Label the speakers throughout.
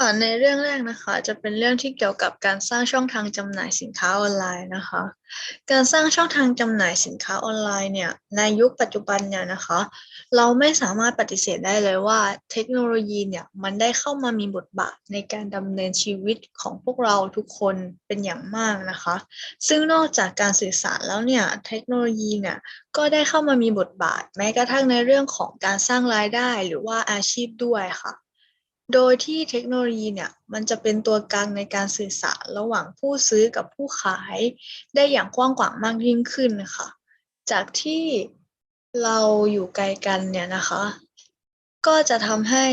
Speaker 1: ค่ะในเรื่องแรกนะคะ จะเป็นเรื่องที่เกี่ยวกับการสร้างช่องทางจำหน่ายสินค้าออนไลน์นะคะ การสร้างช่องทางจำหน่ายสินค้าออนไลน์เนี่ยในยุคปัจจุบันเนี่ยนะคะ เราไม่สามารถปฏิเสธได้เลยว่าเทคโนโลยีเนี่ยมันได้เข้ามามีบทบาทในการดำเนินชีวิตของพวกเราทุกคนเป็นอย่างมากนะคะ ซึ่งนอกจากการสื่อสารแล้วเนี่ยเทคโนโลยีเนี่ยก็ได้เข้ามามีบทบาท แม้กระทั่งในเรื่องของการสร้างรายได้หรือว่าอาชีพด้วยค่ะ โดยที่เทคโนโลยีเนี่ยมันจะเป็นตัวกลางในการสื่อสารระหว่างผู้ซื้อกับผู้ขาย ได้อย่างกว้างขวางมากยิ่งขึ้นค่ะ จากที่เราอยู่ไกลกันเนี่ยนะคะ ก็จะทำให้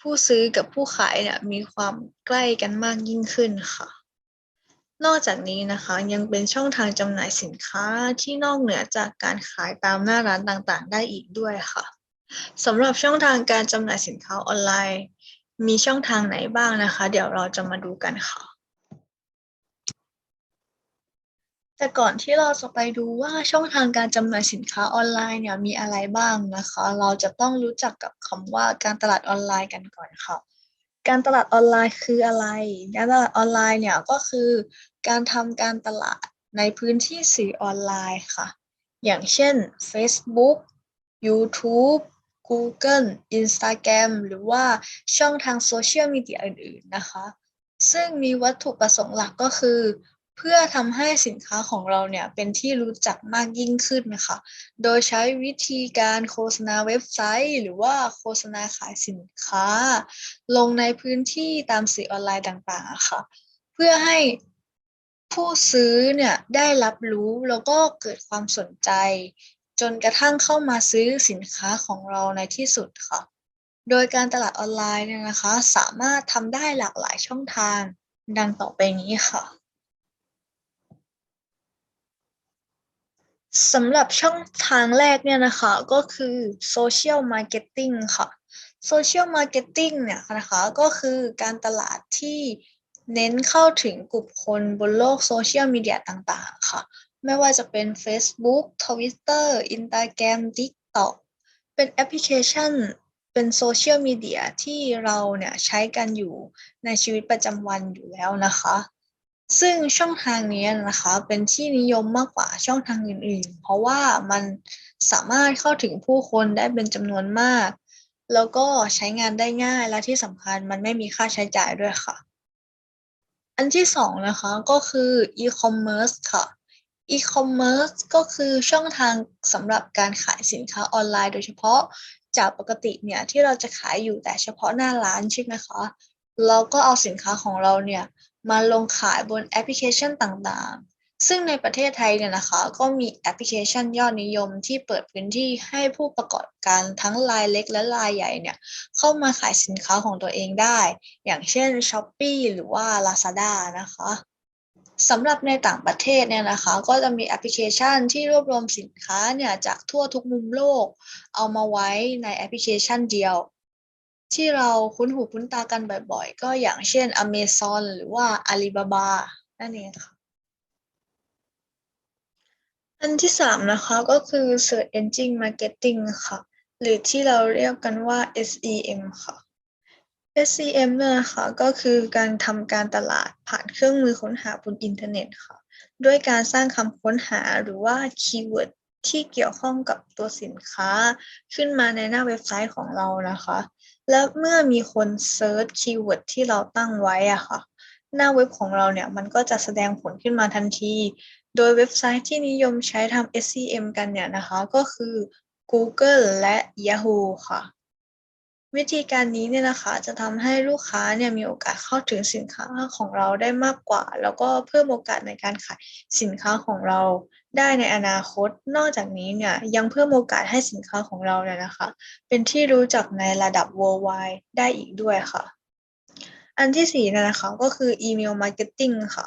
Speaker 1: ผู้ซื้อกับผู้ขายเนี่ยมีความใกล้กันมากยิ่งขึ้นค่ะ นอกจากนี้นะคะยังเป็นช่องทางจำหน่ายสินค้าที่นอกเหนือจากการขายตามหน้าร้านต่างๆ ได้อีกด้วยค่ะสำหรับช่องทางการจำหน่ายสินค้าออนไลน์ มีช่องทางไหนบ้างนะคะ เดี๋ยวเราจะมาดูกันค่ะ แต่ก่อนที่เราจะไปดูว่าช่องทางการจำหน่ายสินค้าออนไลน์เนี่ยมีอะไรบ้างนะคะ เราจะต้องรู้จักกับคำว่าการตลาดออนไลน์กันก่อนค่ะ การตลาดออนไลน์คืออะไร การตลาดออนไลน์เนี่ยก็คือ การทำการตลาดในพื้นที่สื่อออนไลน์ค่ะ อย่างเช่น Facebook YouTube Google Instagram หรือว่าช่องทางโซเชียลมีเดียอื่นๆนะคะ ซึ่งมีวัตถุประสงค์หลักก็คือ เพื่อทำให้สินค้าของเราเนี่ยเป็นที่รู้จักมากยิ่งขึ้นนะคะ โดยใช้วิธีการโฆษณาเว็บไซต์ หรือว่าโฆษณาขายสินค้า ลงในพื้นที่ตามสื่อออนไลน์ต่างๆะค่ะ เพื่อให้ผู้ซื้อเนี่ยได้รับรู้แล้วก็เกิดความสนใจ จนกระทั่งเข้ามาซื้อสินค้าของเราในที่สุดค่ะ โดยการตลาดออนไลน์เนี่ยนะคะ สามารถทำได้หลากหลายช่องทางดังต่อไปนี้ค่ะสำหรับช่องทางแรกเนี่ยนะคะก็คือ Social Marketing ค่ะ Social Marketing เนี่ยนะคะก็คือการตลาดที่เน้นเข้าถึงกลุ่มคนบนโลกโซเชียลมีเดียต่างๆ ค่ะ ไม่ว่าจะเป็น Facebook Twitter Instagram TikTok เป็นแอปพลิเคชัน เป็นโซเชียลมีเดียที่เราเนี่ยใช้กันอยู่ในชีวิตประจำวันอยู่แล้วนะคะ ซึ่งช่องทางนี้นะคะเป็นที่นิยมมากกว่าช่องทางอื่นๆ เพราะว่ามันสามารถเข้าถึงผู้คนได้เป็นจำนวนมาก แล้วก็ใช้งานได้ง่ายและที่สำคัญมันไม่มีค่าใช้จ่ายด้วยค่ะ อันที่สองนะคะก็คือ e-commerce ค่ะ e-commerce ก็คือช่องทางสำหรับการขายสินค้าออนไลน์ โดยเฉพาะจากปกติเนี่ยที่เราจะขายอยู่แต่เฉพาะหน้าร้านใช่ไหมคะ เราก็เอาสินค้าของเราเนี่ยมาลงขายบนแอปพลิเคชันต่างๆ ซึ่งในประเทศไทยเนี่ยนะคะก็มีแอปพลิเคชันยอดนิยมที่เปิดพื้นที่ให้ผู้ประกอบการทั้งรายเล็กและรายใหญ่เนี่ยเข้ามาขายสินค้าของตัวเองได้ อย่างเช่น Shopee หรือว่า Lazada นะคะ สำหรับในต่างประเทศเนี่ยนะคะ ก็จะมีแอปพลิเคชันที่รวบรวมสินค้าเนี่ยจากทั่วทุกมุมโลก เอามาไว้ในแอปพลิเคชันเดียว ที่เราคุ้นหูคุ้นตากันบ่อยๆ ก็อย่างเช่น Amazon หรือว่า Alibaba นั่นเองค่ะ อันที่สามนะคะก็คือ Search Engine Marketing ค่ะ หรือที่เราเรียกกันว่า SEM ค่ะ SEM เนี่ยนะคะก็คือการทำการตลาดผ่านเครื่องมือค้นหาบนอินเทอร์เน็ตค่ะ ด้วยการสร้างคำค้นหาหรือว่าคีย์เวิร์ดที่เกี่ยวข้องกับตัวสินค้า ขึ้นมาในหน้าเว็บไซต์ของเรานะคะ และเมื่อมีคนเซิร์ชคีย์เวิร์ดที่เราตั้งไว้อะค่ะ หน้าเว็บของเราเนี่ยมันก็จะแสดงผลขึ้นมาทันที โดยเว็บไซต์ที่นิยมใช้ทำ SEM กันเนี่ยนะคะ ก็คือ Google และ Yahoo ค่ะ วิธีการนี้เนี่ยนะคะจะทำให้ลูกค้าเนี่ยมีโอกาสเข้าถึงสินค้าของเราได้มากกว่า แล้วก็เพิ่มโอกาสในการขายสินค้าของเราได้ในอนาคต นอกจากนี้เนี่ยยังเพิ่มโอกาสให้สินค้าของเราเนี่ยนะคะ เป็นที่รู้จักในระดับ worldwide ได้อีกด้วยค่ะ อันที่สี่นะคะก็คืออีเมลมาร์เก็ตติ้งค่ะ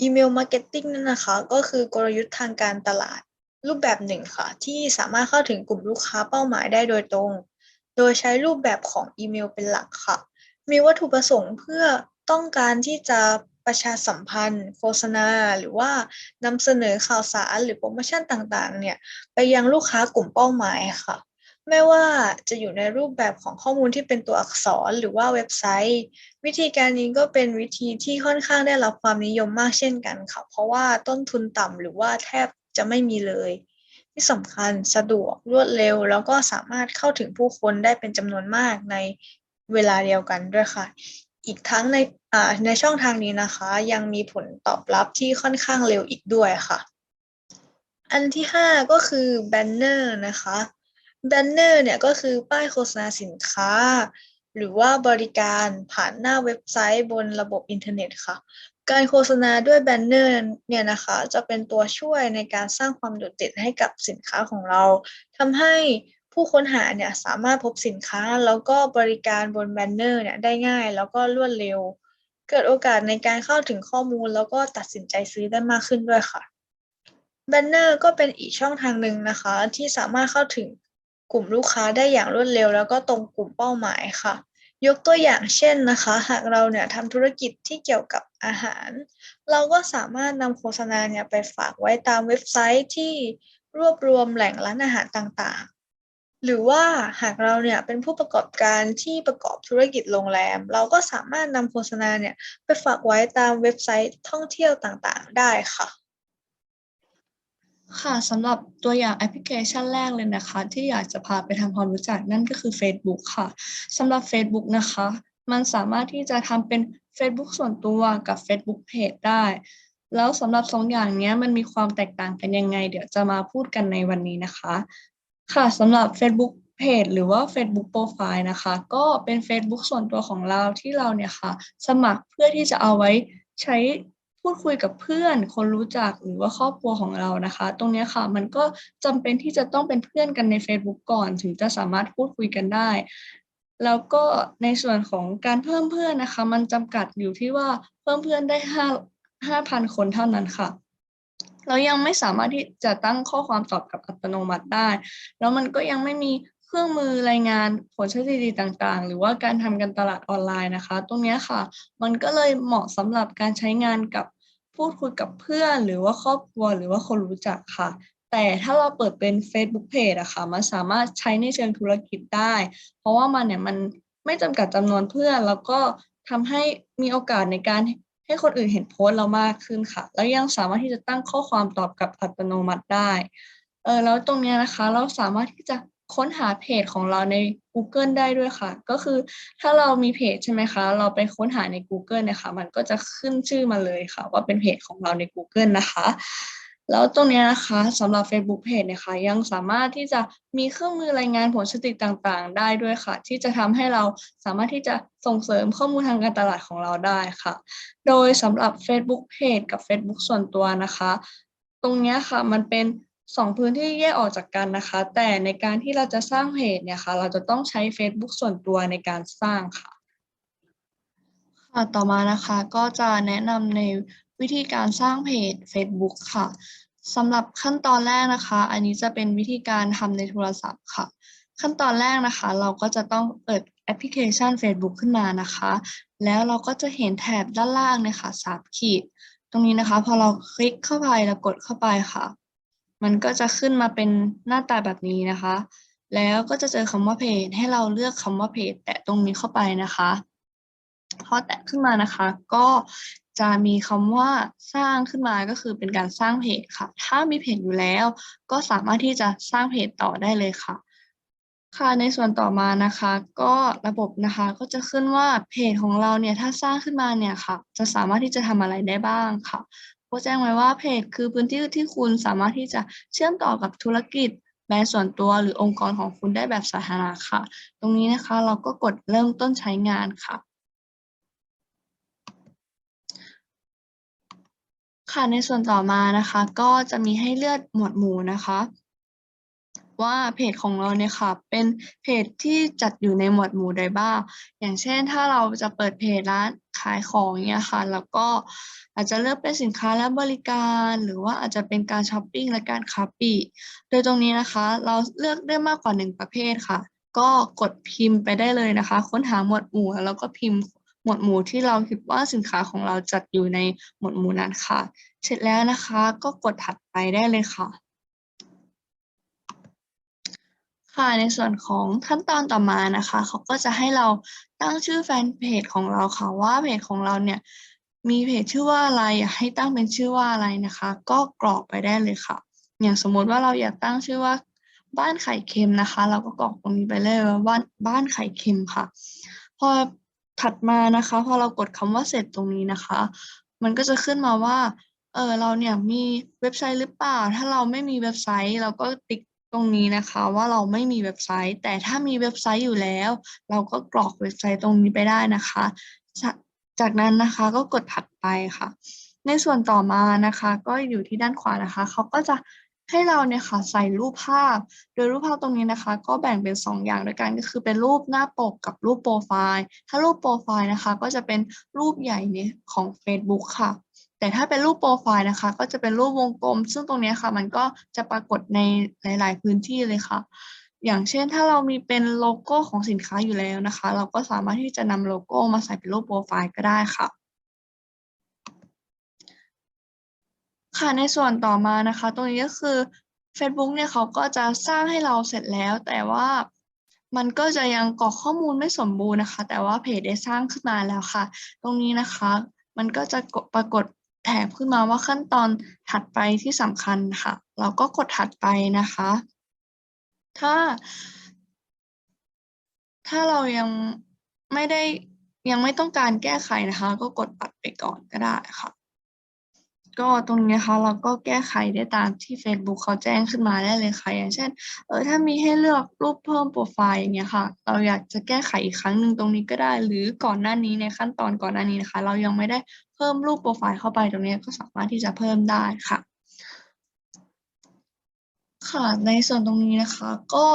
Speaker 1: อีเมลมาร์เก็ตติ้งนั่นนะคะ ก็คือกลยุทธ์ทางการตลาด รูปแบบหนึ่งค่ะ ที่สามารถเข้าถึงกลุ่มลูกค้าเป้าหมายได้โดยตรง โดยใช้รูปแบบของอีเมลเป็นหลักค่ะ มีวัตถุประสงค์เพื่อต้องการที่จะประชาสัมพันธ์ โฆษณา หรือว่านำเสนอข่าวสารหรือโปรโมชั่นต่างๆ เนี่ย ไปยังลูกค้ากลุ่มเป้าหมายค่ะ ไม่ว่าจะอยู่ในรูปแบบของข้อมูลที่เป็นตัวอักษรหรือว่าเว็บไซต์ วิธีการนี้ก็เป็นวิธีที่ค่อนข้างได้รับความนิยมมากเช่นกันค่ะ เพราะว่าต้นทุนต่ำหรือว่าแทบจะไม่มีเลย ที่สำคัญสะดวกรวดเร็ว แล้วก็สามารถเข้าถึงผู้คนได้เป็นจำนวนมากในเวลาเดียวกันด้วยค่ะ อีกทั้งในในช่องทางนี้นะคะ ยังมีผลตอบรับที่ค่อนข้างเร็วอีกด้วยค่ะ อันที่ห้าก็คือแบนเนอร์นะคะแบนเนอร์เนี่ยก็คือป้ายโฆษณาสินค้า หรือว่าบริการผ่านหน้าเว็บไซต์บนระบบอินเทอร์เน็ตค่ะ การโฆษณาด้วยแบนเนอร์เนี่ยนะคะจะเป็นตัวช่วยในการสร้างความโดดเด่นให้กับสินค้าของเราทำให้ผู้ค้นหาเนี่ยสามารถพบสินค้าแล้วก็บริการบนแบนเนอร์เนี่ยได้ง่ายแล้วก็รวดเร็ว เกิดโอกาสในการเข้าถึงข้อมูลแล้วก็ตัดสินใจซื้อได้มากขึ้นด้วยค่ะแบนเนอร์ก็เป็นอีกช่องทางหนึ่งนะคะ ที่สามารถเข้าถึงกลุ่มลูกค้าได้อย่างรวดเร็ว แล้วก็ตรงกลุ่มเป้าหมายค่ะ ยกตัวอย่างเช่นนะคะ หากเราเนี่ยทำธุรกิจที่เกี่ยวกับอาหาร เราก็สามารถนำโฆษณาเนี่ยไปฝากไว้ตามเว็บไซต์ที่รวบรวมแหล่งร้านอาหารต่างๆ หรือว่าหากเราเนี่ยเป็นผู้ประกอบการที่ประกอบธุรกิจโรงแรม เราก็สามารถนำโฆษณาเนี่ยไปฝากไว้ตามเว็บไซต์ท่องเที่ยวต่างๆ ได้ค่ะ
Speaker 2: ค่ะสำหรับตัวอย่างแอปพลิเคชันแรกเลยนะคะ ที่อยากจะพาไปทำความรู้จักนั่นก็คือ Facebook ค่ะสำหรับ Facebook นะคะ มันสามารถที่จะทำเป็น Facebook ส่วนตัวกับ Facebook Page ได้ แล้วสำหรับสองอย่างนี้มันมีความแตกต่างกันยังไง เดี๋ยวจะมาพูดกันในวันนี้นะคะ ค่ะสำหรับ Facebook Page หรือว่า Facebook Profile นะคะ ก็เป็น Facebook ส่วนตัวของเราที่เราเนี่ยค่ะ สมัครเพื่อที่จะเอาไว้ใช้ พูดคุยกับเพื่อน คนรู้จักหรือว่าครอบครัวของเรานะคะ ตรงนี้ค่ะมันก็จำเป็นที่จะต้องเป็นเพื่อนกันใน Facebook ก่อนถึงจะสามารถพูดคุยกันได้ แล้วก็ในส่วนของการเพิ่มเพื่อนนะคะ มันจำกัดอยู่ที่ว่าเพิ่มเพื่อนได้ห้าห้าพันคนเท่านั้นค่ะเรายังไม่สามารถที่จะตั้งข้อความตอบกลับอัตโนมัติได้ แล้วมันก็ยังไม่มีเครื่องมือรายงานผลสถิติต่างๆ หรือว่าการทำการตลาดออนไลน์นะคะ ตรงนี้ค่ะ มันก็เลยเหมาะสำหรับการใช้งานกับ พูดคุยกับเพื่อนหรือว่าครอบครัวหรือว่าคนรู้จักค่ะ แต่ถ้าเราเปิดเป็น Facebook Page อะค่ะมันสามารถใช้ในเชิงธุรกิจได้ เพราะว่ามันเนี่ยมันไม่จำกัดจำนวนเพื่อน แล้วก็ทำให้มีโอกาสในการให้คนอื่นเห็นโพสต์เรามากขึ้นค่ะ แล้วยังสามารถที่จะตั้งข้อความตอบกลับอัตโนมัติได้เออแล้วตรงเนี้ยนะคะเราสามารถที่จะ ค้นหาเพจของเราใน Google ได้ด้วยค่ะ ก็คือถ้าเรามีเพจใช่ไหมคะ เราไปค้นหาใน Google เนะคะ มันก็จะขึ้นชื่อมาเลยค่ะ ว่าเป็นเพจของเราใน Google นะคะ แล้วตรงเนี้ยนะคะสำหรับ Facebook Page เนี่ยค่ะยังสามารถที่จะมีเครื่องมือรายงานผลสถิติต่างๆ ได้ด้วยค่ะ ที่จะทำให้เราสามารถที่จะส่งเสริมข้อมูลทางการตลาดของเราได้ค่ะ โดยสำหรับ Facebook Page กับ Facebook ส่วนตัวนะคะ ตรงเนี้ยค่ะมันเป็น สองพื้นที่แยกออกจากกันนะคะ แต่ในการที่เราจะสร้างเพจเนี่ยค่ะ เราจะต้องใช้ Facebook ส่วนตัวในการสร้างค่ะ ค่ะ ต่อมานะคะก็จะแนะนำในวิธีการสร้างเพจ Facebook ค่ะสำหรับขั้นตอนแรกนะคะ อันนี้จะเป็นวิธีการทำในโทรศัพท์ค่ะ ขั้นตอนแรกนะคะ เราก็จะต้องเปิดแอปพลิเคชัน Facebook ขึ้นมานะคะ แล้วเราก็จะเห็นแถบด้านล่างเนี่ยค่ะสามขีด ตรงนี้นะคะ พอเราคลิกเข้าไปแล้วกดเข้าไปค่ะ มันก็จะขึ้นมาเป็นหน้าตาแบบนี้นะคะ แล้วก็จะเจอคำว่าเพจให้เราเลือกคำว่าเพจแตะตรงนี้เข้าไปนะคะพอแตะขึ้นมานะคะ ก็จะมีคำว่าสร้างขึ้นมาก็คือเป็นการสร้างเพจค่ะ ถ้ามีเพจอยู่แล้ว ก็สามารถที่จะสร้างเพจต่อได้เลยค่ะ ค่ะในส่วนต่อมานะคะ ก็ระบบนะคะก็จะขึ้นว่าเพจของเราเนี่ยถ้าสร้างขึ้นมาเนี่ยค่ะ จะสามารถที่จะทำอะไรได้บ้างค่ะ ก็แจ้งไว้ว่าเพจคือพื้นที่ที่คุณสามารถที่จะเชื่อมต่อกับธุรกิจแบรนด์ส่วนตัวหรือองค์กรของคุณได้แบบสาธารณะค่ะ ตรงนี้นะคะเราก็กดเริ่มต้นใช้งานค่ะ ค่ะในส่วนต่อมานะคะ ก็จะมีให้เลือกหมวดหมู่นะคะ ว่าเพจของเราเนี่ยค่ะ เป็นเพจที่จัดอยู่ในหมวดหมู่ใดบ้าง อย่างเช่นถ้าเราจะเปิดเพจร้าน ขายของเนี่ยค่ะ แล้วก็อาจจะเลือกเป็นสินค้าและบริการ หรือว่าอาจจะเป็นการช้อปปิ้งและการค้าปลีกโดยตรงนี้นะคะ เราเลือกได้มากกว่าหนึ่งประเภทค่ะ ก็กดพิมพ์ไปได้เลยนะคะ ค้นหาหมวดหมู่แล้วก็พิมพ์หมวดหมู่ที่เราคิดว่าสินค้าของเราจัดอยู่ในหมวดหมู่นั้นค่ะ เสร็จแล้วนะคะก็กดถัดไปได้เลยค่ะค่ะในส่วนของขั้นตอนต่อมานะคะ เขาก็จะให้เรา ตั้งชื่อแฟนเพจของเราค่ะว่าเพจของเราเนี่ย มีเพจชื่อว่าอะไรอยากให้ตั้งเป็นชื่อว่าอะไรนะคะ ก็กรอกไปได้เลยค่ะ อย่างสมมติว่าเราอยากตั้งชื่อว่าบ้านไข่เค็มนะคะ เราก็กรอกตรงนี้ไปเลยว่าบ้านบ้านไข่เค็มค่ะ พอถัดมานะคะ พอเรากดคำว่าเสร็จตรงนี้นะคะ มันก็จะขึ้นมาว่าเออเราเนี่ยมีเว็บไซต์หรือเปล่า ถ้าเราไม่มีเว็บไซต์เราก็ติ๊ก ตรงนี้นะคะว่าเราไม่มีเว็บไซต์ แต่ถ้ามีเว็บไซต์อยู่แล้ว เราก็กรอกเว็บไซต์ตรงนี้ไปได้นะคะ จากนั้นนะคะก็กดถัดไปค่ะ ในส่วนต่อมานะคะ ก็อยู่ที่ด้านขวานะคะ เขาก็จะให้เราเนี่ยค่ะใส่รูปภาพ โดยรูปภาพตรงนี้นะคะ ก็แบ่งเป็นสองอย่างด้วยกันก็คือเป็นรูปหน้าปกกับรูปโปรไฟล์ ถ้ารูปโปรไฟล์นะคะ ก็จะเป็นรูปใหญ่เนี่ยของ Facebook ค่ะ แต่ถ้าเป็นรูปโปรไฟล์นะคะ ก็จะเป็นรูปวงกลม ซึ่งตรงนี้ค่ะ มันก็จะปรากฏในหลาย ๆ พื้นที่เลยค่ะ อย่างเช่นถ้าเรามีเป็นโลโก้ของสินค้าอยู่แล้วนะคะ เราก็สามารถที่จะนำโลโก้มาใส่เป็นรูปโปรไฟล์ก็ได้ค่ะค่ะในส่วนต่อมานะคะ ตรงนี้ก็คือ Facebook เนี่ยเขาก็จะสร้างให้เราเสร็จแล้ว แต่ว่ามันก็จะยังกรอกข้อมูลไม่สมบูรณ์นะคะ แต่ว่าเพจได้สร้างขึ้นมาแล้วค่ะ ตรงนี้นะคะ มันก็จะปรากฏ แถบขึ้นมาว่าขั้นตอนถัดไปที่สำคัญค่ะ เราก็กดถัดไปนะคะ ถ้า ถ้าเรายังไม่ได้ยังไม่ต้องการแก้ไขนะคะ ก็กดปัดไปก่อนก็ได้ค่ะ ก็ตรงนี้นะคะเราก็แก้ไขได้ตามที่ Facebook เขาแจ้งขึ้นมาได้เลยค่ะอย่างเช่นเออถ้ามีให้เลือกรูปเพิ่มโปรไฟล์อย่างเงี้ยค่ะ เราอยากจะแก้ไขอีกครั้งหนึ่งตรงนี้ก็ได้ หรือก่อนหน้านี้ในขั้นตอนก่อนหน้านี้นะคะ เรายังไม่ได้เพิ่มรูปโปรไฟล์เข้าไปตรงนี้ก็สามารถที่จะเพิ่มได้ค่ะ ค่ะในส่วนตรงนี้นะคะก็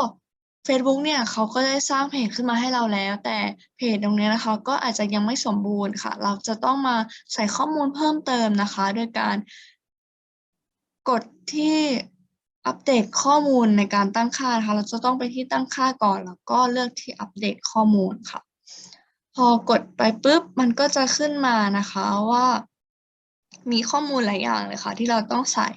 Speaker 2: Facebook เนี่ยเขาก็ได้สร้างเพจขึ้นมาให้เราแล้ว แต่เพจตรงนี้นะคะก็อาจจะยังไม่สมบูรณ์ค่ะ เราจะต้องมาใส่ข้อมูลเพิ่มเติมนะคะโดยการกดที่อัปเดตข้อมูลในการตั้งค่านะคะเราจะต้องไปที่ตั้งค่าก่อน แล้วก็เลือกที่อัปเดตข้อมูลค่ะ พอกดไปปุ๊บมันก็จะขึ้นมานะคะว่า มีข้อมูลหลายอย่างเลยค่ะ ที่เราต้องใส่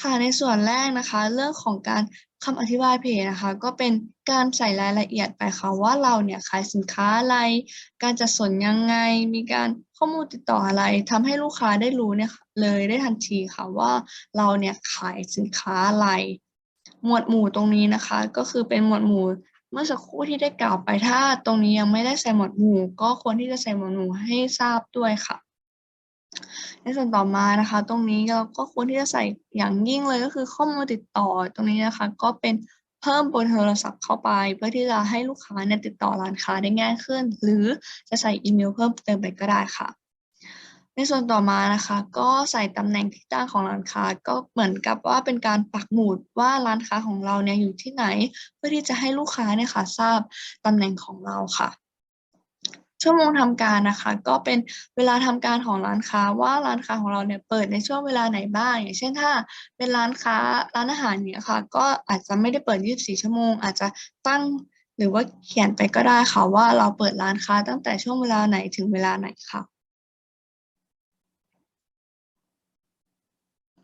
Speaker 2: ค่ะในส่วนแรกนะคะ เรื่องของการ คำอธิบายเพจนะคะ ก็เป็นการใส่รายละเอียดไปค่ะว่าเราเนี่ยขายสินค้าอะไร การจัดส่วนยังไง มีการข้อมูลติดต่ออะไรทำให้ลูกค้าได้รู้เนี่ยเลยได้ทันทีค่ะว่าเราเนี่ยขายสินค้าอะไร หมวดหมู่ตรงนี้นะคะ ก็คือเป็นหมวดหมู่เมื่อสักครู่ที่ได้กล่าวไปถ้าตรงนี้ยังไม่ได้ใส่หมวดหมู่ ก็ควรที่จะใส่หมวดหมู่ให้ทราบด้วยค่ะ ในส่วนต่อมานะคะ ตรงนี้เราก็ควรที่จะใส่อย่างยิ่งเลยก็คือข้อมูลติดต่อตรงนี้นะคะ ก็เป็นเพิ่มเบอร์โทรศัพท์เข้าไป เพื่อที่จะให้ลูกค้าเนี่ยติดต่อร้านค้าได้ง่ายขึ้น หรือจะใส่อีเมลเพิ่มเติมไปก็ได้ค่ะในส่วนต่อมานะคะ ก็ใส่ตำแหน่งที่ตั้งของร้านค้าก็เหมือนกับว่าเป็นการปักหมุดว่าร้านค้าของเราเนี่ยอยู่ที่ไหน เพื่อที่จะให้ลูกค้าเนี่ยค่ะทราบตำแหน่งของเราค่ะ ชั่วโมงทำการนะคะ ก็เป็นเวลาทำการของร้านค้าว่าร้านค้าของเราเนี่ยเปิดในช่วงเวลาไหนบ้าง อย่างเช่นถ้า เป็นร้านค้าร้านอาหารเนี่ยค่ะ ก็อาจจะไม่ได้เปิด 24 ชั่วโมง อาจจะตั้งหรือว่าเขียนไปก็ได้ค่ะว่าเราเปิดร้านค้าตั้งแต่ช่วงเวลาไหนถึงเวลาไหนค่ะ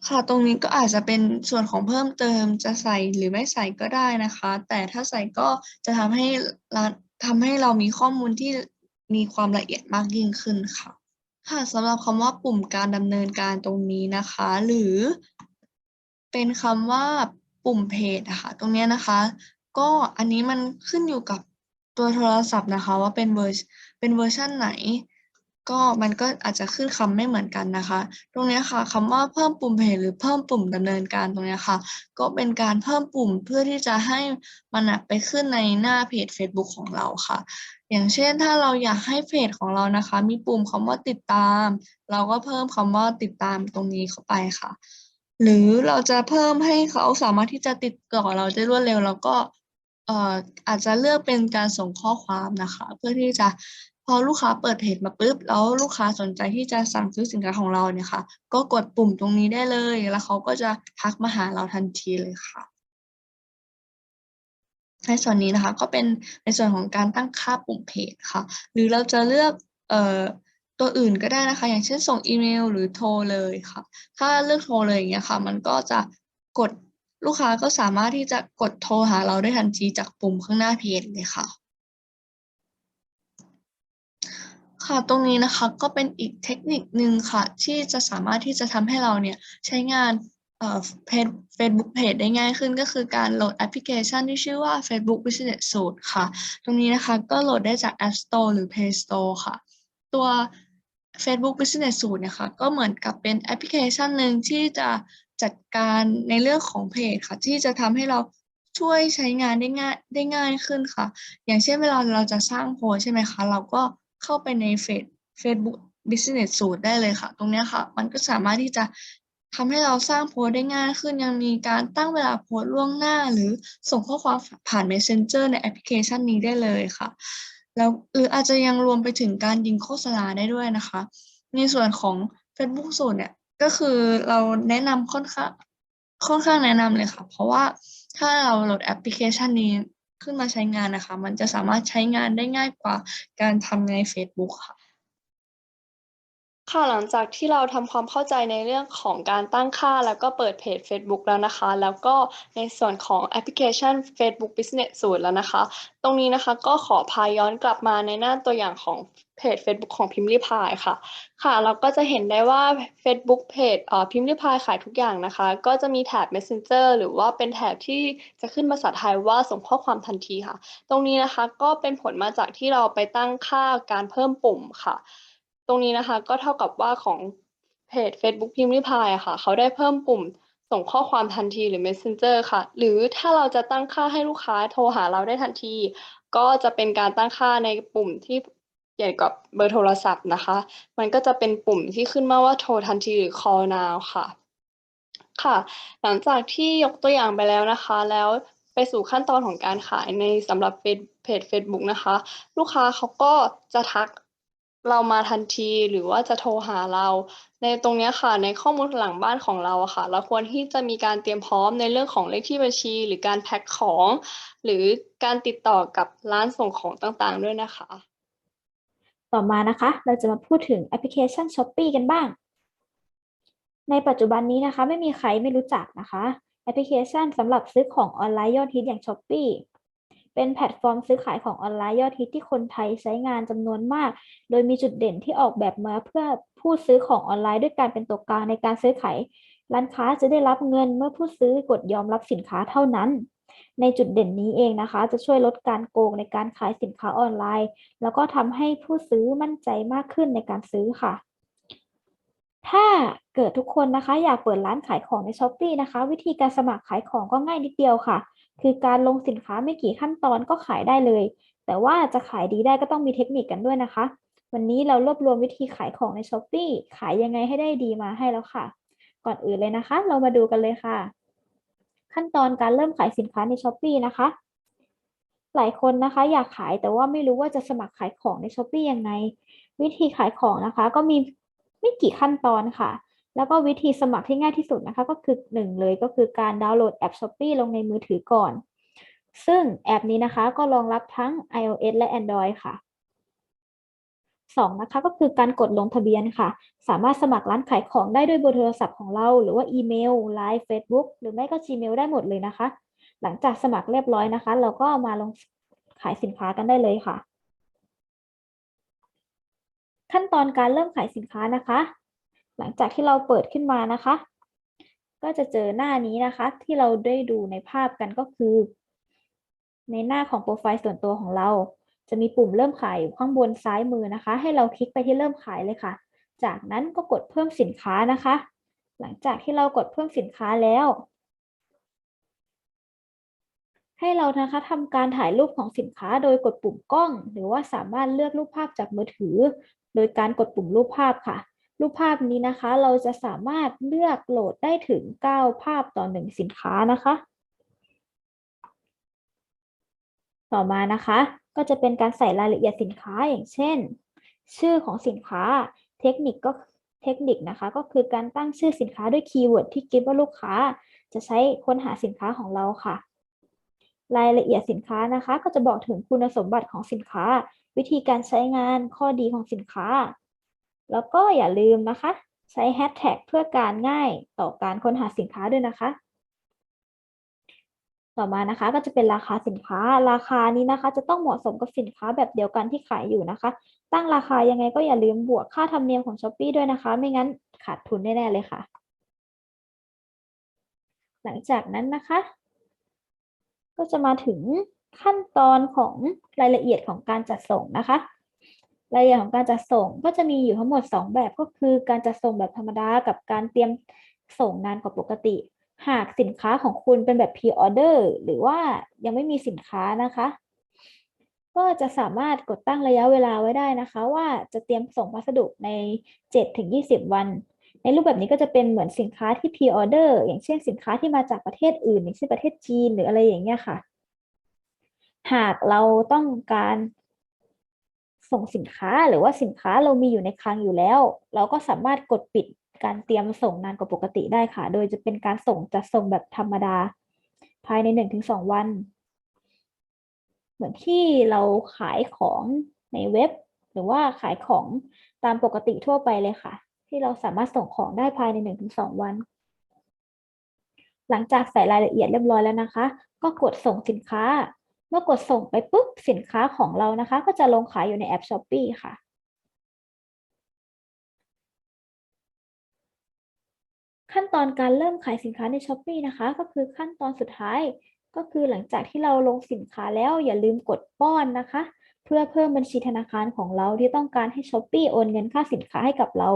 Speaker 2: ค่ะ ตรงนี้ก็อาจจะเป็นส่วนของเพิ่มเติมจะใส่หรือไม่ใส่ก็ได้นะคะ แต่ถ้าใส่ก็จะทำให้ร้านทำให้เรามีข้อมูลที่ มีความละเอียดมากยิ่งขึ้นค่ะ ค่ะสำหรับคำว่าปุ่มการดำเนินการตรงนี้นะคะ หรือเป็นคำว่าปุ่มเพจนะคะตรงนี้นะคะ ก็อันนี้มันขึ้นอยู่กับตัวโทรศัพท์นะคะ ว่าเป็นเวอร์เป็นเวอร์ชันไหน ก็มันก็อาจจะขึ้นคำไม่เหมือนกันนะคะ ตรงนี้ค่ะคำว่าเพิ่มปุ่มเพจหรือเพิ่มปุ่มดำเนินการตรงนี้ค่ะ ก็เป็นการเพิ่มปุ่มเพื่อที่จะให้มันไปขึ้นในหน้าเพจ Facebook ของเราค่ะ อย่างเช่นถ้าเราอยากให้เพจของเรานะคะ มีปุ่มคำว่าติดตาม เราก็เพิ่มคำว่าติดตามตรงนี้เข้าไปค่ะ หรือเราจะเพิ่มให้เขาสามารถที่จะติดต่อเราได้รวดเร็ว แล้วก็เอออาจจะเลือกเป็นการส่งข้อความนะคะ เพื่อที่จะ พอลูกค้าเปิดเพจมาปุ๊บแล้วลูกค้าสนใจที่จะสั่งซื้อสินค้าของเราเนี่ยค่ะ ก็กดปุ่มตรงนี้ได้เลย แล้วเขาก็จะทักมาหาเราทันทีเลยค่ะในส่วนนี้นะคะก็เป็นในส่วนของการตั้งค่าปุ่มเพจค่ะ หรือเราจะเลือกเอ่อตัวอื่นก็ได้นะคะ อย่างเช่นส่งอีเมลหรือโทรเลยค่ะ ถ้าเลือกโทรเลยอย่างเงี้ยค่ะ มันก็จะกดลูกค้าก็สามารถที่จะกดโทรหาเราได้ทันทีจากปุ่มข้างหน้าเพจเลยค่ะ ค่ะ ตรงนี้นะคะก็เป็นอีกเทคนิคหนึ่งค่ะ ที่จะสามารถที่จะทำให้เราเนี่ยใช้งานเอ่อเพจ Facebook Page ได้ง่ายขึ้นก็คือการโหลดแอปพลิเคชันที่ชื่อว่า Facebook Business Suite ค่ะ ตรงนี้นะคะก็โหลดได้จาก App Store หรือ Play Store ค่ะ ตัว Facebook Business Suite นี่ยค่ะก็เหมือนกับเป็นแอปพลิเคชันหนึ่งที่จะจัดการในเรื่องของเพจค่ะ ที่จะทำให้เราช่วยใช้งานได้ง่ายได้ง่ายขึ้นค่ะ อย่างเช่นเวลาเราจะสร้างโพสใช่ไหมคะ เราก็ เข้าไปในเฟซ Facebook Business Suite ได้เลยค่ะ ตรงนี้ค่ะ มันก็สามารถที่จะทำให้เราสร้างโพสได้ง่ายขึ้น ยังมีการตั้งเวลาโพสล่วงหน้า หรือส่งข้อความผ่าน Messenger ในแอปพลิเคชันนี้ได้เลยค่ะ แล้วหรืออาจจะยังรวมไปถึงการยิงโฆษณาได้ด้วยนะคะ ในส่วนของ Facebook Suite เนี่ยก็คือเราแนะนำค่อนข้างค่อนข้างแนะนำเลยค่ะ เพราะว่าถ้าเราโหลดแอปพลิเคชันนี้ ขึ้นมาใช้งานนะคะ มันจะสามารถใช้งานได้ง่ายกว่าการทำใน Facebook ค่ะ
Speaker 3: ค่ะหลังจากที่เราทำความเข้าใจในเรื่องของการตั้งค่า แล้วก็เปิดเพจ Facebook แล้วนะคะ แล้วก็ในส่วนของแอปพลิเคชัน Facebook Business Suite แล้วนะคะ ตรงนี้นะคะก็ขอพาย้อนกลับมาในหน้าตัวอย่างของ เพจ Facebook ของพิมพ์ริพายค่ะ ค่ะ เราก็จะเห็นได้ว่า Facebook เพจเอ่อพิมพ์ริพายขายทุกอย่างนะคะ ก็จะมีแถบ Messenger หรือว่าเป็นแถบที่จะขึ้นภาษาไทยว่าส่งข้อความทันทีค่ะ ตรงนี้นะคะก็เป็นผลมาจากที่เราไปตั้งค่าการเพิ่มปุ่มค่ะ ตรงนี้นะคะก็เท่ากับว่าของเพจ Facebook พิมพ์ริพายค่ะ เขาได้เพิ่มปุ่มส่งข้อความทันทีหรือ Messenger ค่ะ หรือถ้าเราจะตั้งค่าให้ลูกค้าโทรหาเราได้ทันที ก็จะเป็นการตั้งค่าในปุ่มที่ เกี่ยวกับเบอร์โทรศัพท์นะคะ มันก็จะเป็นปุ่มที่ขึ้นมาว่าโทรทันทีหรือ call now ค่ะ ค่ะ หลังจากที่ยกตัวอย่างไปแล้วนะคะ แล้วไปสู่ขั้นตอนของการขายในสำหรับเพจ Facebook นะคะ ลูกค้าเขาก็จะทักเรามาทันทีหรือว่าจะโทรหาเรา ในตรงนี้ค่ะในข้อมูลหลังบ้านของเราอะค่ะ เราควรที่จะมีการเตรียมพร้อมในเรื่องของเลขที่บัญชี หรือการแพ็คของ หรือการติดต่อกับร้านส่งของต่างๆด้วยนะคะ
Speaker 4: ต่อมานะคะ เราจะมาพูดถึงแอปพลิเคชัน s h อ p e e กันบ้าง ในปัจจุบันนี้นะคะ ไม่มีใครไม่รู้จักนะคะ แอปพลิเคชันสำหรับซื้อของออนไลน์ยอดฮิตอย่าง s h อ p e e เป็นแพลตฟอร์มซื้อขายของออนไลน์ยอดฮิตที่คนไทยใช้งานจำนวนมาก โดยมีจุดเด่นที่ออกแบบมาเพื่อผู้ซื้อของออนไลน์ด้วยการเป็นตัวกลางในการซื้อขาย ร้านค้าจะได้รับเงินเมื่อผู้ซื้อกดยอมรับสินค้าเท่านั้น ในจุดเด่นนี้เองนะคะ จะช่วยลดการโกงในการขายสินค้าออนไลน์ แล้วก็ทำให้ผู้ซื้อมั่นใจมากขึ้นในการซื้อค่ะ ถ้าเกิดทุกคนนะคะ อยากเปิดร้านขายของใน s h อ p e e นะคะ วิธีการสมัครขายของก็ง่ายนิดเดียวค่ะ คือการลงสินค้าไม่กี่ขั้นตอนก็ขายได้เลย แต่ว่าจะขายดีได้ก็ต้องมีเทคนิคกันด้วยนะคะ วันนี้เรารวบรวมวิธีขายของใน s h อ p e e ขายยังไงให้ได้ดีมาให้แล้วค่ะ ก่อนอื่นเลยนะคะ เรามาดูกันเลยค่ะ ขั้นตอนการเริ่มขายสินค้าใน s h อ p e e นะคะ หลายคนนะคะอยากขายแต่ว่าไม่รู้ว่าจะสมัครขายของใน s h อ p e e ยังไง วิธีขายของนะคะ ก็มีไม่กี่ขั้นตอนค่ะ แล้วก็วิธีสมัครที่ง่ายที่สุดนะคะ ก็คือหนึ่งเลยก็คือการดาวน์โหลดแอป s h อ p e e ลงในมือถือก่อน ซึ่งแอปนี้นะคะก็รองรับทั้ง iOS และ Android ค่ะ สองนะคะก็คือการกดลงทะเบียนค่ะ สามารถสมัครร้านขายของได้ด้วยเบอร์โทรศัพท์ของเรา หรือว่าอีเมล Line Facebook หรือไม่ก็ Gmail ได้หมดเลยนะคะ หลังจากสมัครเรียบร้อยนะคะ เราก็มาลงขายสินค้ากันได้เลยค่ะ ขั้นตอนการเริ่มขายสินค้านะคะ หลังจากที่เราเปิดขึ้นมานะคะ ก็จะเจอหน้านี้นะคะ ที่เราได้ดูในภาพกันก็คือ ในหน้าของโปรไฟล์ส่วนตัวของเรา จะมีปุ่มเริ่มขายอยู่ข้างบนซ้ายมือนะคะ ให้เราคลิกไปที่เริ่มขายเลยค่ะ จากนั้นก็กดเพิ่มสินค้านะคะ หลังจากที่เรากดเพิ่มสินค้าแล้ว ให้เรานะคะทำการถ่ายรูปของสินค้าโดยกดปุ่มกล้อง หรือว่าสามารถเลือกรูปภาพจากมือถือ โดยการกดปุ่มรูปภาพค่ะ รูปภาพนี้นะคะ เราจะสามารถเลือกโหลดได้ถึง 9 ภาพต่อ 1 สินค้านะคะต่อมานะคะ ก็จะเป็นการใส่รายละเอียดสินค้าอย่างเช่น ชื่อของสินค้าเทคนิคก็เทคนิคนะคะ ก็คือการตั้งชื่อสินค้าด้วยคีย์เวิร์ดที่คิดว่าลูกค้าจะใช้ค้นหาสินค้าของเราค่ะ รายละเอียดสินค้านะคะ ก็จะบอกถึงคุณสมบัติของสินค้า วิธีการใช้งานข้อดีของสินค้า แล้วก็อย่าลืมนะคะ ใช้แฮชแท็กเพื่อการง่ายต่อการค้นหาสินค้าด้วยนะคะ ต่อมานะคะ ก็จะเป็นราคาสินค้า ราคานี้นะคะ จะต้องเหมาะสมกับสินค้าแบบเดียวกันที่ขายอยู่นะคะ ตั้งราคายังไงก็อย่าลืมบวกค่าธรรมเนียมของ s h อ p e e ด้วยนะคะ ไม่งั้นขาดทุนแน่ๆเลยค่ะ หลังจากนั้นนะคะ ก็จะมาถึงขั้นตอนของรายละเอียดของการจัดส่งนะคะ รายละเอียดของการจัดส่งก็จะมีอยู่ทั้งหมด 2 แบบก็คือการจัดส่งแบบธรรมดากับการเตรียมส่งนานกว่าปกติ หากสินค้าของคุณเป็นแบบ pre order หรือว่ายังไม่มีสินค้านะคะ ก็จะสามารถกดตั้งระยะเวลาไว้ได้นะคะ ว่าจะเตรียมส่งพัสดุใน 7-20 วัน ในรูปแบบนี้ก็จะเป็นเหมือนสินค้าที่ pre order อย่างเช่นสินค้าที่มาจากประเทศอื่น อย่างเช่นประเทศจีนหรืออะไรอย่างเงี้ยค่ะ หากเราต้องการส่งสินค้าหรือว่าสินค้าเรามีอยู่ในคลังอยู่แล้ว เราก็สามารถกดปิด การเตรียมส่งนานกว่าปกติได้ค่ะ โดยจะเป็นการส่งจัดส่งแบบธรรมดา ภายใน1-2วัน เหมือนที่เราขายของในเว็บ หรือว่าขายของตามปกติทั่วไปเลยค่ะ ที่เราสามารถส่งของได้ภายใน1-2วัน หลังจากใส่รายละเอียดเรียบร้อยแล้วนะคะ ก็กดส่งสินค้า เมื่อกดส่งไปปุ๊บสินค้าของเรานะคะ ก็จะลงขายอยู่ในแอป Shopee ค่ะ ขั้นตอนการเริ่มขายสินค้าใน Shopee นะคะ ก็คือขั้นตอนสุดท้าย ก็คือหลังจากที่เราลงสินค้าแล้วอย่าลืมกดป้อนนะคะ เพื่อเพิ่มบัญชีธนาคารของเราที่ต้องการให้ Shopee โอนเงินค่าสินค้าให้กับเรา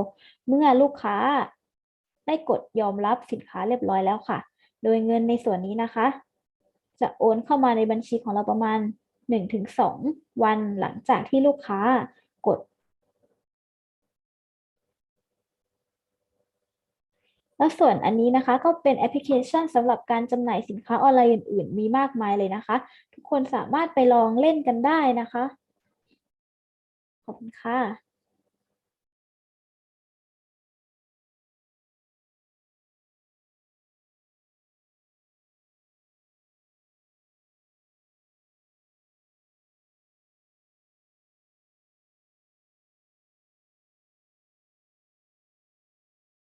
Speaker 4: เมื่อลูกค้า ได้กดยอมรับสินค้าเรียบร้อยแล้วค่ะ โดยเงินในส่วนนี้นะคะ จะโอนเข้ามาในบัญชีของเราประมาณ 1-2 วันหลังจากที่ลูกค้ากด แล้วส่วนอันนี้นะคะก็เป็นแอปพลิเคชันสำหรับการจำหน่ายสินค้าออนไลน์อื่นๆ มีมากมายเลยนะคะ ทุกคนสามารถไปลองเล่นกันได้นะคะ ขอบคุณค่ะ